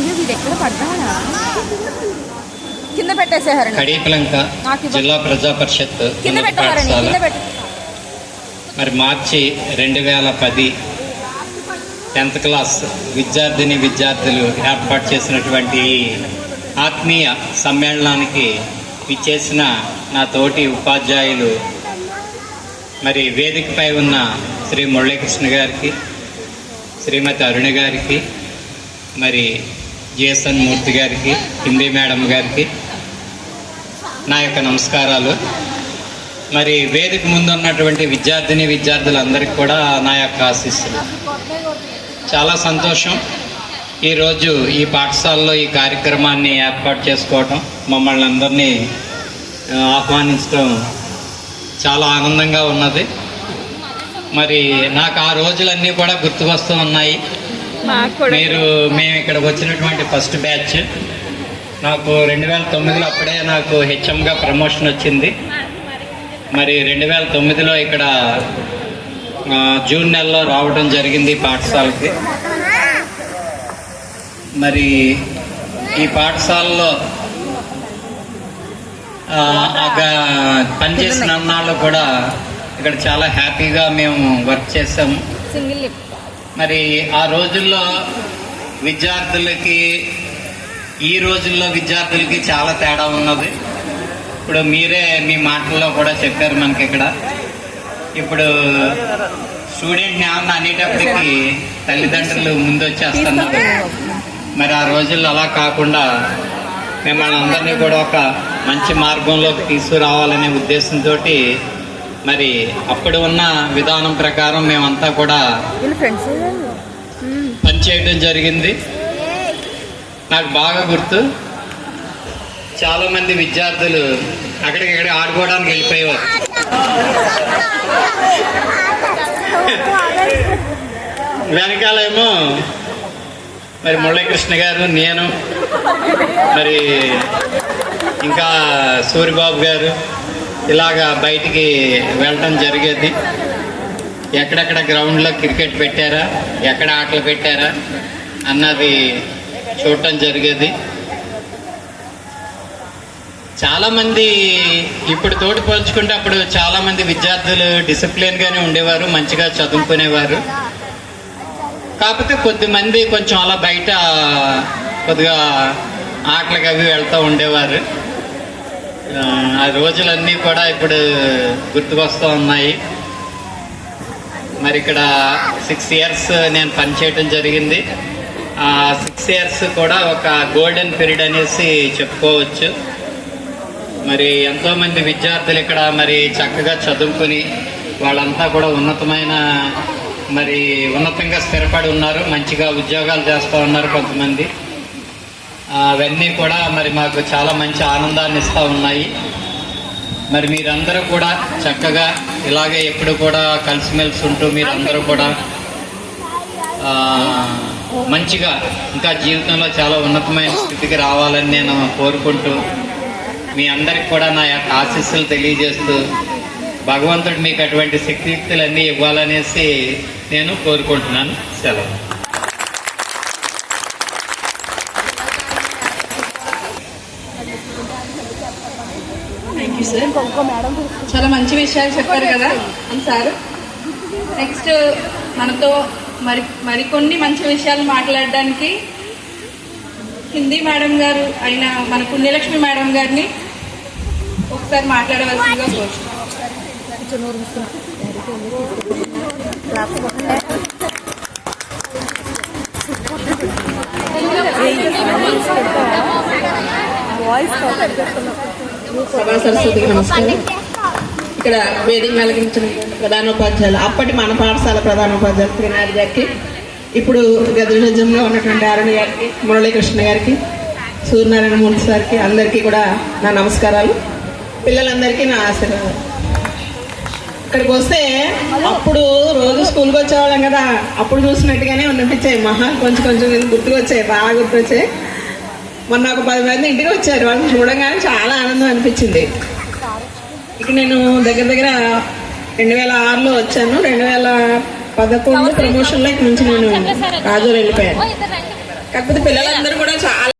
అయ్యో వీడు ఎక్కడ పడ్డాడా? కింద పెట్టేసేహారండి కడీపలంక జిల్లా ప్రజా పరిషత్ కింద ఉన్నత పెట్టవారండి పాఠశాల. కింద పెట్ట మరి మార్చి రెండు వేల పది టెన్త్ క్లాస్ విద్యార్థిని విద్యార్థులు ఏర్పాటు చేసినటువంటి ఈ ఆత్మీయ సమ్మేళనానికి ఇచ్చేసిన నా తోటి ఉపాధ్యాయులు మరి వేదికపై ఉన్న శ్రీ మురళీకృష్ణ గారికి శ్రీమతి అరుణ గారికి మరి జిఎస్ఎన్ మూర్తి గారికి హిందీ మేడం గారికి నా యొక్క నమస్కారాలు. మరి వేదిక ముందు ఉన్నటువంటి విద్యార్థిని విద్యార్థులందరికీ కూడా నా యొక్క ఆశీస్సులు. చాలా సంతోషం. ఈరోజు ఈ పాఠశాలలో ఈ కార్యక్రమాన్ని ఏర్పాటు చేసుకోవటం మమ్మల్ని అందరినీ ఆహ్వానించడం చాలా ఆనందంగా ఉన్నది. మరి నాకు ఆ రోజులన్నీ కూడా గుర్తుకొస్తూ ఉన్నాయి. మీరు మేము ఇక్కడికి వచ్చినటువంటి ఫస్ట్ బ్యాచ్. నాకు రెండు వేల తొమ్మిదిలో అప్పుడే నాకు హెచ్ఎంగా ప్రమోషన్ వచ్చింది. మరి రెండు వేల తొమ్మిదిలో ఇక్కడ జూన్ నెలలో రావడం జరిగింది పాఠశాలకి. మరి ఈ పాఠశాలలో పనిచేసిన అన్నాళ్ళు కూడా ఇక్కడ చాలా హ్యాపీగా మేము వర్క్ చేసాము. మరి ఆ రోజుల్లో విద్యార్థులకి ఈ రోజుల్లో విద్యార్థులకి చాలా తేడా ఉన్నది. ఇప్పుడు మీరే మీ మాటల్లో కూడా చెప్పారు మనకి ఇక్కడ. ఇప్పుడు స్టూడెంట్ని ఏమన్నా అనేటప్పటికి తల్లిదండ్రులు ముందు వచ్చేస్తున్నారు మరి ఆ రోజుల్లో అలా కాకుండా మిమ్మల్ని అందరినీ కూడా ఒక మంచి మార్గంలోకి తీసుకురావాలనే ఉద్దేశంతో మరి అప్పుడు ఉన్న విధానం ప్రకారం మేమంతా కూడా పనిచేయడం జరిగింది. నాకు బాగా గుర్తు. చాలా మంది విద్యార్థులు అక్కడికి ఇక్కడ ఆడుకోవడానికి వెళ్ళిపోయేవారు. వెనకాలేమో మరి మురళీకృష్ణ గారు నేను మరి ఇంకా సూరిబాబు గారు ఇలాగా బయటికి వెళ్ళటం జరిగేది. ఎక్కడెక్కడ గ్రౌండ్లో క్రికెట్ పెట్టారా ఎక్కడ ఆటలు పెట్టారా అన్నది చూడటం జరిగేది. చాలామంది ఇప్పుడు తోటి పోల్చుకుంటే అప్పుడు చాలామంది విద్యార్థులు డిసిప్లిన్గానే ఉండేవారు మంచిగా చదువుకునేవారు. కాకపోతే కొద్దిమంది కొంచెం అలా బయట కొద్దిగా ఆటలకు అవి వెళ్తూ ఉండేవారు. ఆ, రోజులన్నీ కూడా ఇప్పుడు గుర్తుకొస్తూ ఉన్నాయి. మరి ఇక్కడ సిక్స్ ఇయర్స్ నేను పనిచేయటం జరిగింది. ఆ సిక్స్ ఇయర్స్ కూడా ఒక గోల్డెన్ పీరియడ్ అనేసి చెప్పుకోవచ్చు. మరి ఎంతోమంది విద్యార్థులు ఇక్కడ మరి చక్కగా చదువుకుని వాళ్ళంతా కూడా ఉన్నతమైన మరి ఉన్నతంగా స్థిరపడి ఉన్నారు. మంచిగా ఉద్యోగాలు చేస్తూ ఉన్నారు కొంతమంది. అవన్నీ కూడా మరి మాకు చాలా మంచి ఆనందాన్ని ఇస్తూ ఉన్నాయి. మరి మీరందరూ కూడా చక్కగా ఇలాగే ఎప్పుడు కూడా కలిసిమెలిసి ఉంటూ మీరందరూ కూడా మంచిగా ఇంకా జీవితంలో చాలా ఉన్నతమైన స్థితికి రావాలని నేను కోరుకుంటూ మీ అందరికి కూడా నా యొక్క ఆశీస్సులు తెలియజేస్తూ భగవంతుడు మీకు అటువంటి శక్తియుక్తులన్నీ ఇవ్వాలనేసి నేను కోరుకుంటున్నాను. సెలవు. థ్యాంక్ చాలా మంచి విషయాలు చెప్పారు కదా సార్. నెక్స్ట్ మనతో మరి మరికొన్ని మంచి విషయాలు మాట్లాడడానికి హిందీ మేడం గారు అయిన మన పుణ్యలక్ష్మి మేడం గారిని ఒకసారి మాట్లాడవలసిందిగా కోరుచున్నాం. వాయిస్ సభా సరస్వతికి నమస్కారం. ఇక్కడ వేదిక వెలిగించిన ప్రధానోపాధ్యాయులు అప్పటి మన పాఠశాల ప్రధానోపాధ్యాయులు శ్రీనాథ్ గారికి ఇప్పుడు గదజంలో ఉన్నటువంటి అరుణ్ గారికి మురళీకృష్ణ గారికి సూర్యనారాయణ మూర్తి సార్కి అందరికీ కూడా నా నమస్కారాలు. పిల్లలందరికీ నా ఆశీర్వాదాలు ఇక్కడికి వస్తే అప్పుడు రోజు స్కూల్కి వచ్చేవాళ్ళం కదా అప్పుడు చూసినట్టుగానే అనిపించాయి మహా కొంచెం కొంచెం గుర్తుకు వచ్చాయి బాగా గుర్తొచ్చాయి. మొన్న ఒక పది మంది ఇంటికి వచ్చారు. వాళ్ళని చూడగానే చాలా ఆనందం అనిపించింది. ఇక నేను దగ్గర దగ్గర రెండు వేల ఆరులో వచ్చాను. రెండు వేల పదకొండు ప్రమోషన్లో ఇక నుంచి నేను రాజూరు వెళ్ళిపోయాను. కాకపోతే పిల్లలందరూ కూడా చాలా